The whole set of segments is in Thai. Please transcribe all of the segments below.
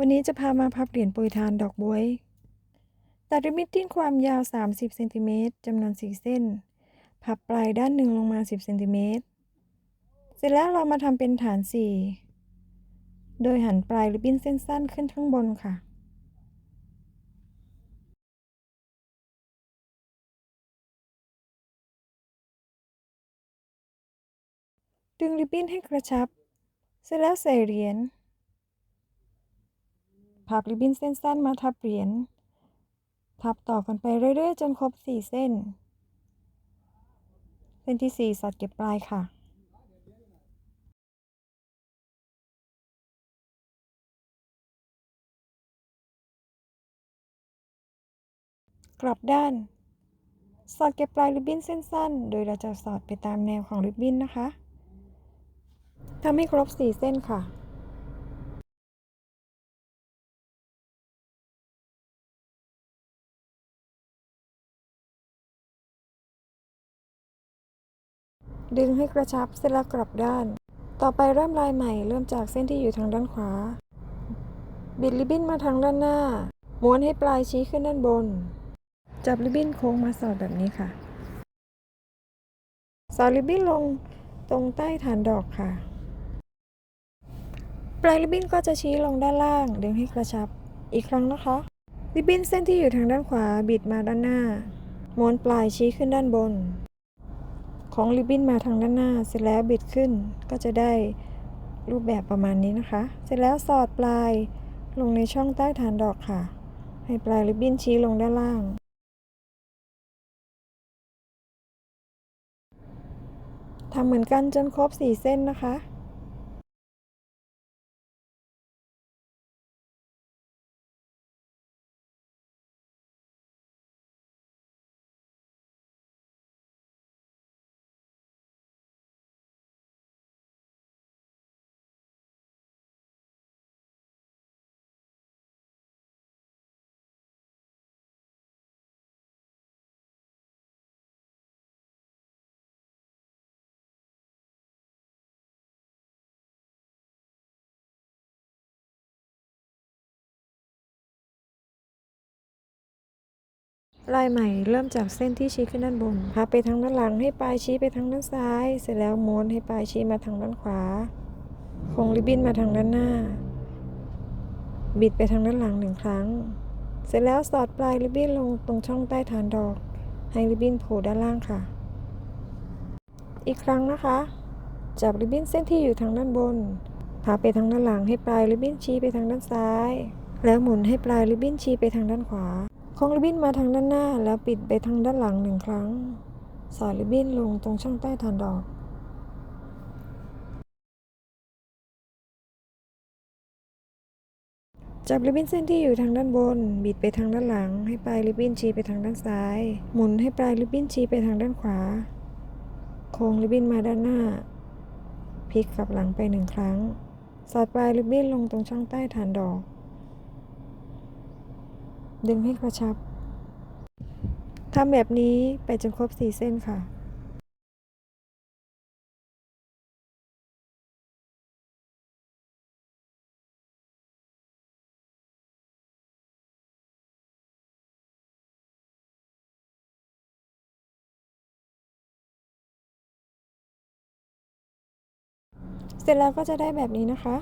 วันนี้จะพามาพับเหรียญโปรยทานดอกบวย ตัดริบบิ้นติ้นความยาว 30เซนติเมตรจำนวน4เส้น พับปลายด้านหนึ่งลงมา 10เซนติเมตร เสร็จแล้วเรามาทำเป็นฐาน 4 โดยหันปลายริบบิ้นเส้นสั้นขึ้นข้างบนค่ะ ดึงริบบิ้นให้กระชับ เสร็จแล้วใส่เหรียญ พับริบบิ้นเส้นสั้นมาทับเหรียญพับต่อกันไปเรื่อยๆ จนครบ 4 เส้น เส้นที่ 4สอดเก็บปลายค่ะกลับด้าน สอดเก็บปลายริบบิ้นเส้นสั้น โดยเราจะสอดไปตามแนวของริบบิ้นนะคะ ทำให้ครบ 4 เส้นค่ะ ดึงให้กระชับเสร็จแล้วกลับด้าน ต่อไปเริ่มลายใหม่เริ่มจากเส้นที่อยู่ทางด้านขวา บิดริบบิ้นมาทางด้านหน้า ม้วนให้ปลายชี้ขึ้นด้านบน จับริบบิ้นโค้งมาสอดแบบนี้ค่ะ สอดริบบิ้นลงตรงใต้ฐานดอกค่ะ ปลายริบบิ้นก็จะชี้ลงด้านล่าง ดึงให้กระชับ อีกครั้งนะคะ ริบบิ้นเส้นที่อยู่ทางด้านขวาบิดมาด้านหน้า ม้วนปลายชี้ขึ้นด้านบน ของริบบิ้นมาทางด้านหน้า เสร็จแล้วบิดขึ้นก็จะได้รูปแบบประมาณนี้นะคะ เสร็จแล้วสอดปลายลงในช่องใต้ฐานดอกค่ะ ให้ปลายริบบิ้นชี้ลงด้านล่าง ทำเหมือนกันจนครบ 4 เส้นนะคะ ลายใหม่เริ่มจากเส้นที่ชี้ขึ้นด้านบนพับไปทางด้านหลังให้ปลายชี้ไปทางด้านซ้าย เสร็จแล้วม้วนให้ปลายชี้มาทางด้านขวาคงริบบิ้นมาทางด้านหน้า บิดไปทางด้านหลังหนึ่งครั้ง เสร็จแล้วสอดปลายริบบิ้นลงตรงช่องใต้ฐานดอก ให้ริบบิ้นโผล่ด้านล่างค่ะ อีกครั้งนะคะ จับริบบิ้นเส้นที่อยู่ทางด้านบนพับไปทางด้านหลังให้ปลายริบบิ้นชี้ไปทางด้านซ้าย แล้วหมุนให้ปลายริบบิ้นชี้ไปทางด้านขวา คงริบบิ้นมาทางด้านหน้า แล้วปิดไปทางด้านหลังหนึ่งครั้ง สอดริบบิ้นลงตรงช่องใต้ฐานดอกจับริบบิ้นเส้นที่อยู่ทางด้านบน บิดไปทางด้านหลัง ให้ปลายริบบิ้นชี้ไปทางด้านซ้าย หมุนให้ปลายริบบิ้นชี้ไปทางด้านขวา โค้งริบบิ้นมาด้านหน้า พลิกกลับหลังไปหนึ่งครั้ง สอดปลายริบบิ้นลงตรงช่องใต้ฐานดอก ดึงให้กระชับทำแบบนี้ไปจนครบ4เส้นค่ะเสร็จแล้วก็จะได้แบบนี้นะคะ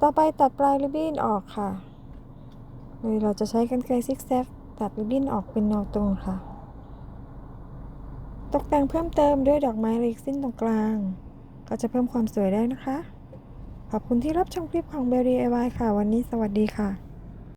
ต่อไปตัดปลายริบบิ้นออกค่ะ โดยเราจะใช้กรรไกรซิกแซกตัดริบบิ้นออกเป็นแนวตรงค่ะ ตกแต่งเพิ่มเติมด้วยดอกไม้เล็กสิ้นตรงกลาง ก็จะเพิ่มความสวยได้นะคะ ขอบคุณที่รับชมคลิปของ Berry DIY ค่ะ วันนี้สวัสดีค่ะ